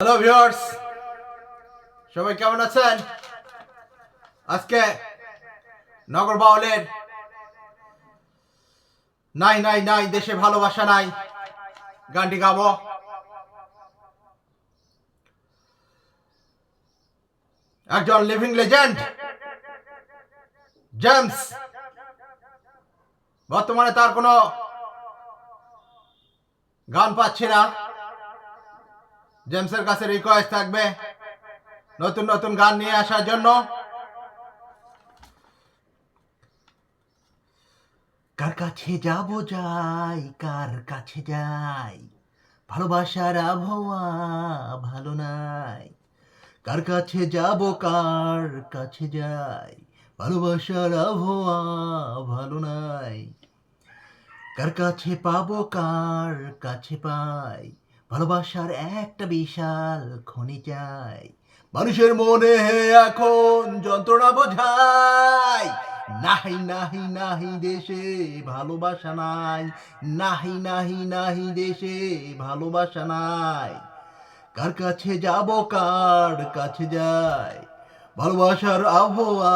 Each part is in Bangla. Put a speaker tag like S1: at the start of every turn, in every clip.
S1: হ্যালো ভিউয়ার্স সবাই কেমন আছেন? আজকে নগর বাউলের নাই নাই নাই, দেশে ভালোবাসা নাই গানটি গাবো। একজন লিভিং লেজেন্ড জেমস বর্তমানে তার কোনো গান পাচ্ছি না। জেমসের কাছে রিকোয়েস্ট থাকবে নতুন নতুন গান নিয়ে আসার জন্য। কার কাছে যাব যাই, কার কাছে যাই? ভালোবাসার আবহাওয়া ভালো নাই। কার কাছে যাব, কার কাছে যাই? ভালোবাসার আবহাওয়া ভালো নাই। কার কাছে পাবো, কার কাছে পাই? ভালোবাসার একটা বিশাল খনি চাই। মানুষের মনে এখন যন্ত্রণা বোঝাই। নাহি নাহি নাহি দেশে ভালোবাসা নাই। নাহি নাহি নাহি দেশে ভালোবাসা নাই। কার কাছে যাব, কার কাছে যাই? ভালোবাসার আবহাওয়া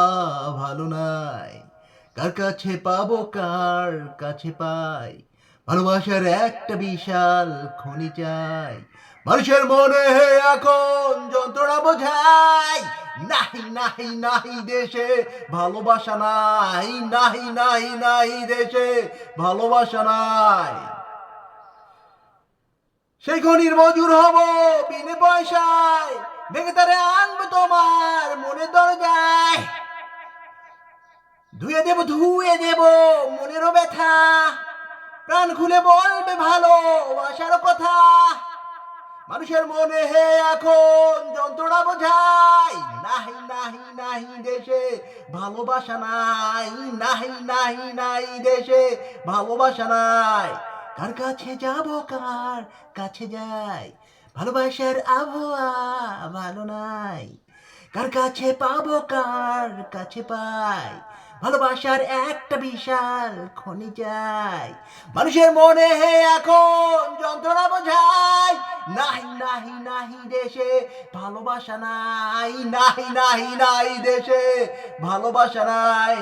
S1: ভালো নাই। কার কাছে পাবো, কার কাছে পাই? ভালোবাসার একটা বিশাল খনি চাই। মানুষের মনে এখন যন্ত্রণা বোঝাই নাহি নাহি নাহি দেশে ভালোবাসা নাই নাহি নাহি নাহি দেশে ভালোবাসা নাই। সেই খনির মজুর হব বিনে পয়সায়। ভেঙে তারে আনব তোমার মনে দরজায়। ধুয়ে দেব ধুয়ে দেব প্রাণ খুলে বলবে ভালো বাসার কথা। মানুষের মনে হে এখন যন্ত্রণা বোঝাই, নাহি নাহি নাহি দেশে ভালোবাসা নাই, নাহি নাহি, নাই দেশে ভালোবাসা নাই। কার কাছে যাব, কার কাছে যাই? ভালোবাসার আবহাওয়া ভালো নাই। কার কাছে পাবো, কার কাছে পাই? ভালোবাসার একটা বিশাল খনি যায় মানুষের মনে হে এখন যন্ত্রণা বোঝাই নাহি নাহি নাহি দেশে ভালোবাসা নাই নাহি নাহি নাই দেশে ভালোবাসা নাই।